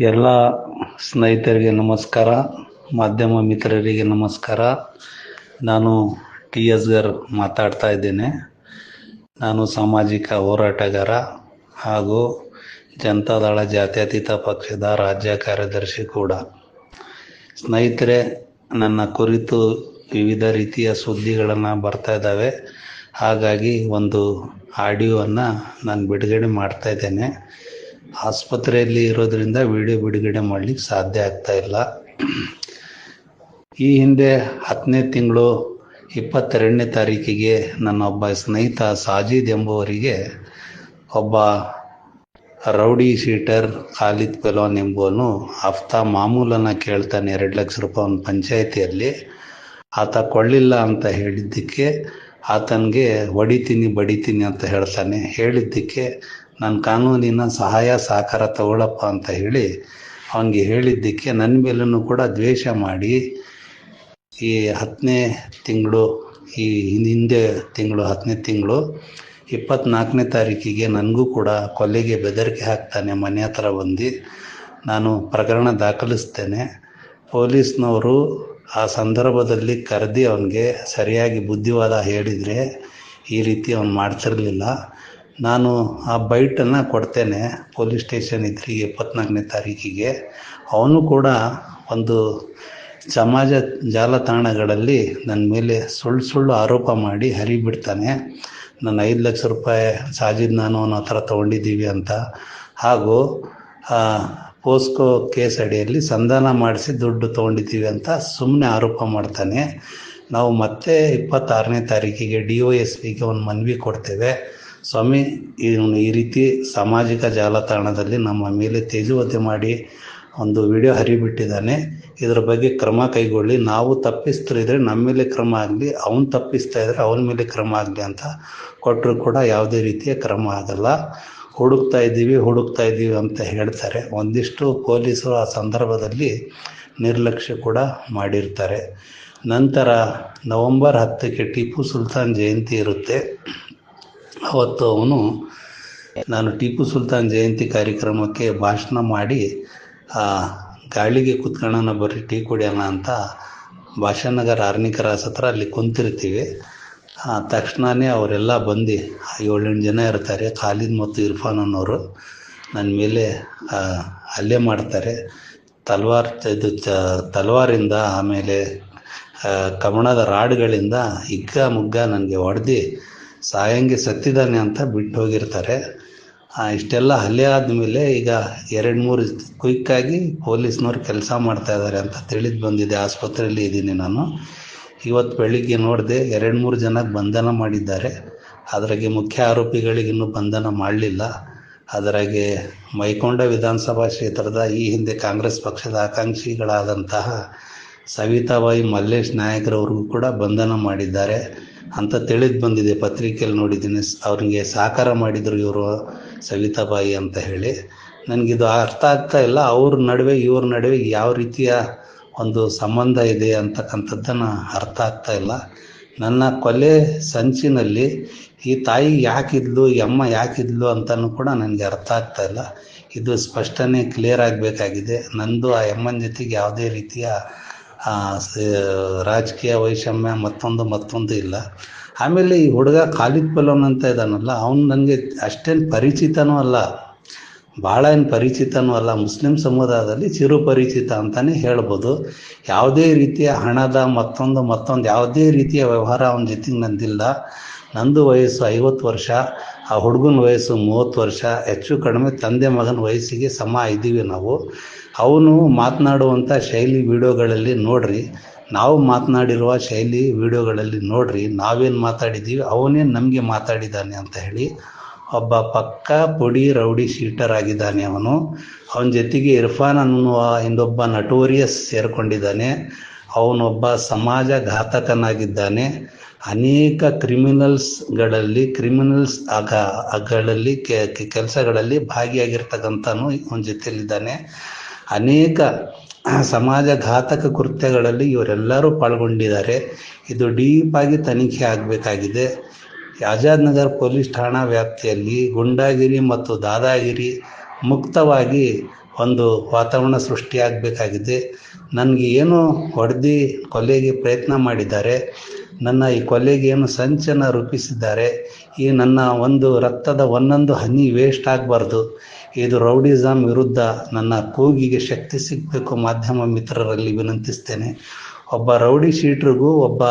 ಎಲ್ಲ ಸ್ನೇಹಿತರಿಗೆ ನಮಸ್ಕಾರ, ಮಾಧ್ಯಮ ಮಿತ್ರರಿಗೆ ನಮಸ್ಕಾರ. ನಾನು ಟಿ ಎಸ್ ಗರ್ ಮಾತಾಡ್ತಾ ಇದ್ದೇನೆ. ನಾನು ಸಾಮಾಜಿಕ ಹೋರಾಟಗಾರ ಹಾಗೂ ಜನತಾದಳ ಜಾತ್ಯತೀತ ಪಕ್ಷದ ರಾಜ್ಯ ಕಾರ್ಯದರ್ಶಿ ಕೂಡ. ಸ್ನೇಹಿತರೆ, ನನ್ನ ಕುರಿತು ವಿವಿಧ ರೀತಿಯ ಸುದ್ದಿಗಳನ್ನು ಬರ್ತಾ ಇದ್ದಾವೆ. ಹಾಗಾಗಿ ಒಂದು ಆಡಿಯೋವನ್ನು ನಾನು ಬಿಡುಗಡೆ ಮಾಡ್ತಾ ಇದ್ದೇನೆ. ಆಸ್ಪತ್ರೆಯಲ್ಲಿ ಇರೋದ್ರಿಂದ ವಿಡಿಯೋ ಬಿಡುಗಡೆ ಮಾಡಲಿಕ್ಕೆ ಸಾಧ್ಯ ಆಗ್ತಾ ಇಲ್ಲ. ಈ ಹಿಂದೆ ಹತ್ತನೇ ತಿಂಗಳು ಇಪ್ಪತ್ತೆರಡನೇ ತಾರೀಕಿಗೆ ನನ್ನ ಒಬ್ಬ ಸ್ನೇಹಿತ ಸಾಜಿದ್ ಎಂಬುವರಿಗೆ ಒಬ್ಬ ರೌಡಿ ಶೀಟರ್ ಖಾಲಿದ್ ಪೆಲೋನ್ ಎಂಬುವನು ಹಫ್ತಾ ಮಾಮೂಲನ್ನು ಕೇಳ್ತಾನೆ ಎರಡು ಲಕ್ಷ ರೂಪಾಯಿ ಒಂದು ಪಂಚಾಯಿತಿಯಲ್ಲಿ. ಆತ ಕೊಳ್ಳಿಲ್ಲ ಅಂತ ಹೇಳಿದ್ದಕ್ಕೆ ಆತನಿಗೆ ಹೊಡಿತೀನಿ, ಬಡಿತೀನಿ ಅಂತ ಹೇಳ್ತಾನೆ. ಹೇಳಿದ್ದಕ್ಕೆ ನಾನು ಕಾನೂನಿನ ಸಹಾಯ ಸಹಕಾರ ತಗೊಳಪ್ಪ ಅಂತ ಹೇಳಿ ಅವನಿಗೆ ಹೇಳಿದ್ದಕ್ಕೆ ನನ್ನ ಮೇಲೂ ಕೂಡ ದ್ವೇಷ ಮಾಡಿ ಈ ಹತ್ತನೇ ತಿಂಗಳು, ಈ ಹಿಂದೆ ತಿಂಗಳು ಹತ್ತನೇ ತಿಂಗಳು, ಇಪ್ಪತ್ನಾಲ್ಕನೇ ತಾರೀಕಿಗೆ ನನಗೂ ಕೂಡ ಕೊಲೆಗೆ ಬೆದರಿಕೆ ಹಾಕ್ತಾನೆ, ಮನೆ ಹತ್ರ ಬಂದು. ನಾನು ಪ್ರಕರಣ ದಾಖಲಿಸ್ತೇನೆ. ಪೊಲೀಸ್ನವರು ಆ ಸಂದರ್ಭದಲ್ಲಿ ಕರೆದಿ ಅವನಿಗೆ ಸರಿಯಾಗಿ ಬುದ್ಧಿವಾದ ಹೇಳಿದರೆ ಈ ರೀತಿ ಅವನು ಮಾಡ್ತಿರಲಿಲ್ಲ. ನಾನು ಆ ಬೈಟನ್ನು ಕೊಡ್ತೇನೆ, ಪೊಲೀಸ್ ಸ್ಟೇಷನ್ ಇದ್ರಿಗೆ ಇಪ್ಪತ್ನಾಲ್ಕನೇ ತಾರೀಕಿಗೆ. ಅವನು ಕೂಡ ಒಂದು ಸಮಾಜ ಜಾಲತಾಣಗಳಲ್ಲಿ ನನ್ನ ಮೇಲೆ ಸುಳ್ಳು ಸುಳ್ಳು ಆರೋಪ ಮಾಡಿ ಹರಿಬಿಡ್ತಾನೆ. ನನ್ನ ಐದು ಲಕ್ಷ ರೂಪಾಯಿ ಸಾಜಿದ್ ನಾನು ಅವನ ಹತ್ರ ತೊಗೊಂಡಿದ್ದೀವಿ ಅಂತ. ಹಾಗೂ ಪೋಸ್ಕೋ ಕೇಸ್ ಅಡಿಯಲ್ಲಿ ಸಂಧಾನ ಮಾಡಿಸಿ ದುಡ್ಡು ತೊಗೊಂಡಿದ್ದೀವಿ ಅಂತ ಸುಮ್ಮನೆ ಆರೋಪ ಮಾಡ್ತಾನೆ. ನಾವು ಮತ್ತೆ ಇಪ್ಪತ್ತಾರನೇ ತಾರೀಕಿಗೆ ಡಿ ಒ ಎಸ್ ಪಿಗೆ ಒಂದು ಮನವಿ ಕೊಡ್ತೇವೆ. ಸ್ವಾಮಿ ಇವನು ಈ ರೀತಿ ಸಾಮಾಜಿಕ ಜಾಲತಾಣದಲ್ಲಿ ನಮ್ಮ ಮೇಲೆ ತೇಜುವತೆ ಮಾಡಿ ಒಂದು ವಿಡಿಯೋ ಹರಿಬಿಟ್ಟಿದ್ದಾನೆ. ಇದರ ಬಗ್ಗೆ ಕ್ರಮ ಕೈಗೊಳ್ಳಿ. ನಾವು ತಪ್ಪಿಸ್ತಿದ್ರೆ ನಮ್ಮ ಮೇಲೆ ಕ್ರಮ ಆಗಲಿ, ಅವನು ತಪ್ಪಿಸ್ತಾ ಇದ್ರೆ ಅವನ ಮೇಲೆ ಕ್ರಮ ಆಗಲಿ ಅಂತ ಕೊಟ್ಟರು ಕೂಡ ಯಾವುದೇ ರೀತಿಯ ಕ್ರಮ ಆಗಲ್ಲ. ಹುಡುಕ್ತಾ ಇದ್ದೀವಿ ಹುಡುಕ್ತಾ ಇದ್ದೀವಿ ಅಂತ ಹೇಳ್ತಾರೆ. ಒಂದಿಷ್ಟು ಪೊಲೀಸರು ಆ ಸಂದರ್ಭದಲ್ಲಿ ನಿರ್ಲಕ್ಷ್ಯ ಕೂಡ ಮಾಡಿರ್ತಾರೆ. ನಂತರ ನವಂಬರ್ ಹತ್ತಕ್ಕೆ ಟಿಪ್ಪು ಸುಲ್ತಾನ್ ಜಯಂತಿ ಇರುತ್ತೆ. ಅವತ್ತು ಅವನು ನಾನು ಟಿಪ್ಪು ಸುಲ್ತಾನ್ ಜಯಂತಿ ಕಾರ್ಯಕ್ರಮಕ್ಕೆ ಭಾಷಣ ಮಾಡಿ ಗಾಳಿಗೆ ಕುತ್ಕೊಳ್ಳೋಣ ಬರ್ರಿ, ಟೀ ಕುಡಿಯೋಣ ಅಂತ ಭಾಷಾನಗರ ಆರ್ನಿಕರ ಹತ್ರ ಅಲ್ಲಿ ಕುಂತಿರ್ತೀವಿ. ತಕ್ಷಣವೇ ಅವರೆಲ್ಲ ಬಂದು ಏಳೆಂಟು ಜನ ಇರ್ತಾರೆ, ಖಾಲಿದ್ ಮತ್ತು ಇರ್ಫಾನ್ ಅನ್ನೋರು. ನನ್ನ ಮೇಲೆ ಹಲ್ಲೆ ಮಾಡ್ತಾರೆ. ತಲ್ವಾರ್, ಇದು, ಚ, ತಲ್ವಾರಿಂದ ಆಮೇಲೆ ಕಮಣದ ರಾಡ್ಗಳಿಂದ ಹಿಗ್ಗ ಮುಗ್ಗ ನನಗೆ ಹೊಡೆದು ಸಾಯಂಗೆ ಸತ್ತಿದ್ದಾನೆ ಅಂತ ಬಿಟ್ಟು ಹೋಗಿರ್ತಾರೆ. ಇಷ್ಟೆಲ್ಲ ಹಲ್ಲೆ ಆದಮೇಲೆ ಈಗ ಎರಡು ಮೂರು ಕ್ವಿಕ್ಕಾಗಿ ಪೊಲೀಸ್ನವ್ರು ಕೆಲಸ ಮಾಡ್ತಾ ಇದ್ದಾರೆ ಅಂತ ತಿಳಿದು ಬಂದಿದೆ. ಆಸ್ಪತ್ರೆಯಲ್ಲಿ ಇದ್ದೀನಿ ನಾನು. ಇವತ್ತು ಬೆಳಿಗ್ಗೆ ನೋಡಿದೆ ಎರಡು ಮೂರು ಜನಕ್ಕೆ ಬಂಧನ ಮಾಡಿದ್ದಾರೆ. ಅದರಾಗೆ ಮುಖ್ಯ ಆರೋಪಿಗಳಿಗೆ ಇನ್ನೂ ಬಂಧನ ಮಾಡಲಿಲ್ಲ. ಅದರಾಗೆ ಮೈಕೊಂಡ ವಿಧಾನಸಭಾ ಕ್ಷೇತ್ರದ ಈ ಹಿಂದೆ ಕಾಂಗ್ರೆಸ್ ಪಕ್ಷದ ಆಕಾಂಕ್ಷಿಗಳಾದಂತಹ ಸವಿತಾಬಾಯಿ ಮಲ್ಲೇಶ್ ನಾಯಕರವ್ರಿಗೂ ಕೂಡ ಬಂಧನ ಮಾಡಿದ್ದಾರೆ. ಅಂತ ತಿಳಿದು ಬಂದಿದೆ ಪತ್ರಿಕೆಯಲ್ಲಿ ನೋಡಿದ್ದೀನಿ. ಅವ್ರಿಗೆ ಸಾಕಾರ ಮಾಡಿದರು ಇವರು ಸವಿತಾಬಾಯಿ ಅಂತ ಹೇಳಿ. ನನಗಿದು ಅರ್ಥ ಆಗ್ತಾ ಇಲ್ಲ, ಅವ್ರ ನಡುವೆ, ಇವ್ರ ನಡುವೆ ಯಾವ ರೀತಿಯ ಒಂದು ಸಂಬಂಧ ಇದೆ ಅಂತಕ್ಕಂಥದ್ದನ್ನು ಅರ್ಥ ಆಗ್ತಾ ಇಲ್ಲ. ನನ್ನ ಕೊಲೆ ಸಂಚಿನಲ್ಲಿ ಈ ತಾಯಿ ಯಾಕಿದ್ಲು ಯಮ್ಮ ಯಾಕಿದ್ಲು ಅಂತಲೂ ಕೂಡ ನನಗೆ ಅರ್ಥ ಆಗ್ತಾ ಇಲ್ಲ. ಇದು ಸ್ಪಷ್ಟನೆ ಕ್ಲಿಯರ್ ಆಗಬೇಕಾಗಿದೆ. ನಂದು ಆ ಅಮ್ಮನ ಜೊತೆಗೆ ಯಾವುದೇ ರೀತಿಯ ರಾಜಕೀಯ ವೈಷಮ್ಯ ಮತ್ತೊಂದು ಮತ್ತೊಂದು ಇಲ್ಲ. ಆಮೇಲೆ ಈ ಹುಡುಗ ಖಾಲಿದ್ ಪಲೋನ್ ಅಂತ ಇದ್ದಾನಲ್ಲ, ಅವನು ನನಗೆ ಅಷ್ಟೇನು ಪರಿಚಿತನೂ ಅಲ್ಲ. ಭಾಳ ಏನು ಪರಿಚಿತನೂ ಅಲ್ಲ. ಮುಸ್ಲಿಂ ಸಮುದಾಯದಲ್ಲಿ ಚಿರು ಪರಿಚಿತ ಅಂತಲೇ ಹೇಳ್ಬೋದು. ಯಾವುದೇ ರೀತಿಯ ಹಣದ ಮತ್ತೊಂದು ಮತ್ತೊಂದು, ಯಾವುದೇ ರೀತಿಯ ವ್ಯವಹಾರ ಅವನ ಜೊತೆಗೆ ನಂದಿಲ್ಲ. ನಂದು ವಯಸ್ಸು ಐವತ್ತು ವರ್ಷ, ಆ ಹುಡುಗನ ವಯಸ್ಸು ಮೂವತ್ತು ವರ್ಷ, ಹೆಚ್ಚು ಕಡಿಮೆ ತಂದೆ ಮಗನ ವಯಸ್ಸಿಗೆ ಸಮ ಇದ್ದೀವಿ ನಾವು. ಅವನು ಮಾತನಾಡುವಂಥ ಶೈಲಿ ವಿಡಿಯೋಗಳಲ್ಲಿ ನೋಡ್ರಿ. ನಾವು ಮಾತನಾಡಿರುವ ಶೈಲಿ ವಿಡಿಯೋಗಳಲ್ಲಿ ನೋಡ್ರಿ. ನಾವೇನು ಮಾತಾಡಿದ್ದೀವಿ? ಅವನೇನು ನಮಗೆ ಮಾತಾಡಿದ್ದಾನೆ ಅಂತ ಹೇಳಿ ಒಬ್ಬ ಪಕ್ಕ ಪುಡಿ ರೌಡಿ ಶೀಟರ್ ಆಗಿದ್ದಾನೆ ಅವನು. ಅವನ ಜೊತೆಗೆ ಇರ್ಫಾನ್ ಅನ್ನುವ ಇನ್ನೊಬ್ಬ ನಟೋರಿಯಸ್ ಸೇರಿಕೊಂಡಿದ್ದಾನೆ. ಅವನೊಬ್ಬ ಸಮಾಜ ಘಾತಕನಾಗಿದ್ದಾನೆ. ಅನೇಕ ಕ್ರಿಮಿನಲ್ಸ್ಗಳಲ್ಲಿ ಕ್ರಿಮಿನಲ್ಸ್ ಆಗ, ಗಳಲ್ಲಿ ಕೆಲಸಗಳಲ್ಲಿ ಭಾಗಿಯಾಗಿರ್ತಕ್ಕಂಥನು ಅವನ ಜೊತೆಯಲ್ಲಿದ್ದಾನೆ. ಅನೇಕ ಸಮಾಜ ಘಾತಕ ಕೃತ್ಯಗಳಲ್ಲಿ ಇವರೆಲ್ಲರೂ ಪಾಲ್ಗೊಂಡಿದ್ದಾರೆ. ಇದು ಡೀಪ್ ಆಗಿ ತನಿಖೆ ಆಗಬೇಕಾಗಿದೆ. ಆಜಾದ್ ನಗರ್ ಪೊಲೀಸ್ ಠಾಣಾ ವ್ಯಾಪ್ತಿಯಲ್ಲಿ ಗುಂಡಾಗಿರಿ ಮತ್ತು ದಾದಾಗಿರಿ ಮುಕ್ತವಾಗಿ ಒಂದು ವಾತಾವರಣ ಸೃಷ್ಟಿಯಾಗಬೇಕಾಗಿದೆ. ನನಗೆ ಏನು ಹೊಡೆದು ಕೊಲೆಗೆ ಪ್ರಯತ್ನ ಮಾಡಿದ್ದಾರೆ ನನ್ನ ಈ ಕೊಲೆಗೆ ಏನು ಸಂಚನ್ನು ರೂಪಿಸಿದ್ದಾರೆ. ಈ ನನ್ನ ಒಂದು ರಕ್ತದ ಒಂದೊಂದು ಹನಿ ವೇಸ್ಟ್ ಆಗಬಾರ್ದು. ಇದು ರೌಡಿಸಮ್ ವಿರುದ್ಧ ನನ್ನ ಕೂಗಿಗೆ ಶಕ್ತಿ ಸಿಗಬೇಕು ಮಾಧ್ಯಮ ಮಿತ್ರರಲ್ಲಿ ವಿನಂತಿಸ್ತೇನೆ. ಒಬ್ಬ ರೌಡಿ ಶೀಟ್ರಿಗೂ, ಒಬ್ಬ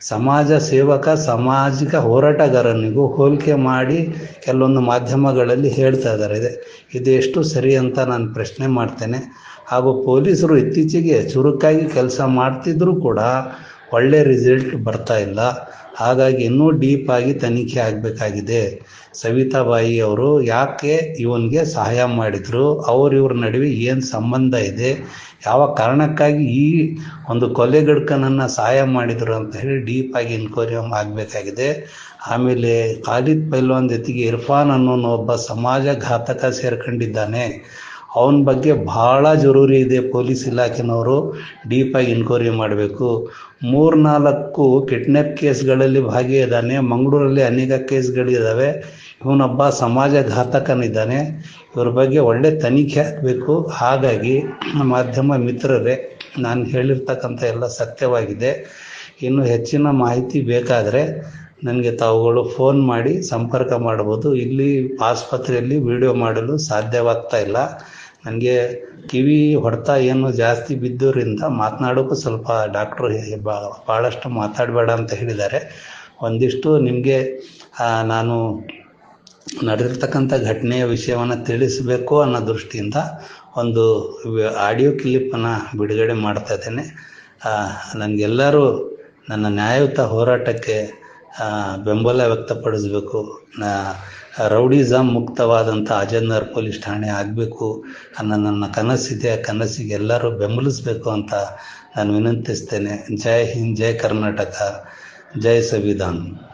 ಸಮಾಜ ಸೇವಕ, ಸಾಮಾಜಿಕ ಹೋರಾಟಗಾರನಿಗೂ ಹೋಲಿಕೆ ಮಾಡಿ ಕೆಲವೊಂದು ಮಾಧ್ಯಮಗಳಲ್ಲಿ ಹೇಳ್ತಾ ಇದ್ದಾರೆ. ಇದೆ ಇದು ಎಷ್ಟು ಸರಿ ಅಂತ ನಾನು ಪ್ರಶ್ನೆ ಮಾಡ್ತೇನೆ. ಹಾಗೂ ಪೊಲೀಸರು ಇತ್ತೀಚೆಗೆ ಚುರುಕಾಗಿ ಕೆಲಸ ಮಾಡ್ತಿದ್ರು ಕೂಡ ಒಳ್ಳೆ ರಿಸಲ್ಟ್ ಬರ್ತಾ ಇಲ್ಲ. ಹಾಗಾಗಿ ಇನ್ನೂ ಡೀಪ್ ಆಗಿ ತನಿಖೆ ಆಗಬೇಕಾಗಿದೆ. ಸವಿತಾಬಾಯಿ ಅವರು ಯಾಕೆ ಇವನಿಗೆ ಸಹಾಯ ಮಾಡಿದ್ರು? ಅವರಿವ್ರ ನಡುವೆ ಏನು ಸಂಬಂಧ ಇದೆ? ಯಾವ ಕಾರಣಕ್ಕಾಗಿ ಈ ಒಂದು ಕೊಲೆಗಡ್ಕನನ್ನು ಸಹಾಯ ಮಾಡಿದರು ಅಂತ ಹೇಳಿ ಡೀಪ್ ಆಗಿ ಎನ್ಕ್ವೈರಿ ಆಗಬೇಕಾಗಿದೆ. ಆಮೇಲೆ ಖಾಲಿದ್ ಪೈಲ್ವಾನ್ ಜೊತೆಗೆ ಇರ್ಫಾನ್ ಅನ್ನೋನು ಒಬ್ಬ ಸಮಾಜ ಘಾತಕ ಸೇರ್ಕೊಂಡಿದ್ದಾನೆ. ಅವನ ಬಗ್ಗೆ ಭಾಳ ಜರೂರಿ ಇದೆ ಪೊಲೀಸ್ ಇಲಾಖೆನವರು ಡೀಪಾಗಿ ಎನ್ಕ್ವೈರಿ ಮಾಡಬೇಕು. ಮೂರ್ನಾಲ್ಕು ಕಿಡ್ನಾಪ್ ಕೇಸ್ಗಳಲ್ಲಿ ಭಾಗಿಯಾದಾನೆ, ಮಂಗಳೂರಲ್ಲಿ ಅನೇಕ ಕೇಸ್ಗಳಿದ್ದಾವೆ ಇವನೊಬ್ಬ ಸಮಾಜ ಘಾತಕನಿದ್ದಾನೆ ಇವ್ರ ಬಗ್ಗೆ ಒಳ್ಳೆ ತನಿಖೆ ಆಗಬೇಕು. ಹಾಗಾಗಿ ಮಾಧ್ಯಮ ಮಿತ್ರರೇ, ನಾನು ಹೇಳಿರ್ತಕ್ಕಂಥ ಎಲ್ಲ ಸತ್ಯವಾಗಿದೆ. ಇನ್ನು ಹೆಚ್ಚಿನ ಮಾಹಿತಿ ಬೇಕಾದರೆ ನನಗೆ ತಾವುಗಳು ಫೋನ್ ಮಾಡಿ ಸಂಪರ್ಕ ಮಾಡ್ಬೋದು. ಇಲ್ಲಿ ಆಸ್ಪತ್ರೆಯಲ್ಲಿ ವಿಡಿಯೋ ಮಾಡಲು ಸಾಧ್ಯವಾಗ್ತಾ ಇಲ್ಲ. ನನಗೆ ಕಿವಿ ಹೊಡೆತ ಏನು ಜಾಸ್ತಿ ಬಿದ್ದೋರಿಂದ ಮಾತನಾಡೋಕ್ಕೂ ಸ್ವಲ್ಪ ಡಾಕ್ಟ್ರು ಭಾಳಷ್ಟು ಮಾತಾಡಬೇಡ ಅಂತ ಹೇಳಿದ್ದಾರೆ. ಒಂದಿಷ್ಟು ನಿಮಗೆ ನಾನು ನಡೆದಿರ್ತಕ್ಕಂಥ ಘಟನೆಯ ವಿಷಯವನ್ನು ತಿಳಿಸಬೇಕು ಅನ್ನೋ ದೃಷ್ಟಿಯಿಂದ ಒಂದು ಆಡಿಯೋ ಕ್ಲಿಪ್ಪನ್ನು ಬಿಡುಗಡೆ ಮಾಡ್ತಾ ಇದ್ದೇನೆ. ನನಗೆಲ್ಲರೂ ನನ್ನ ನ್ಯಾಯಯುತ ಹೋರಾಟಕ್ಕೆ ಬೆಂಬಲ ವ್ಯಕ್ತಪಡಿಸಬೇಕು. ರೌಡಿಸಮ್ ಮುಕ್ತವಾದಂಥ ಅಜನ್ನರ್ ಪೊಲೀಸ್ ಠಾಣೆ ಆಗಬೇಕು ಅನ್ನೋ ನನ್ನ ಕನಸಿದೆ. ಆ ಕನಸಿಗೆ ಎಲ್ಲರೂ ಬೆಂಬಲಿಸಬೇಕು ಅಂತ ನಾನು ವಿನಂತಿಸ್ತೇನೆ. ಜೈ ಹಿಂದ್, ಜೈ ಕರ್ನಾಟಕ, ಜೈ ಸಂವಿಧಾನ್.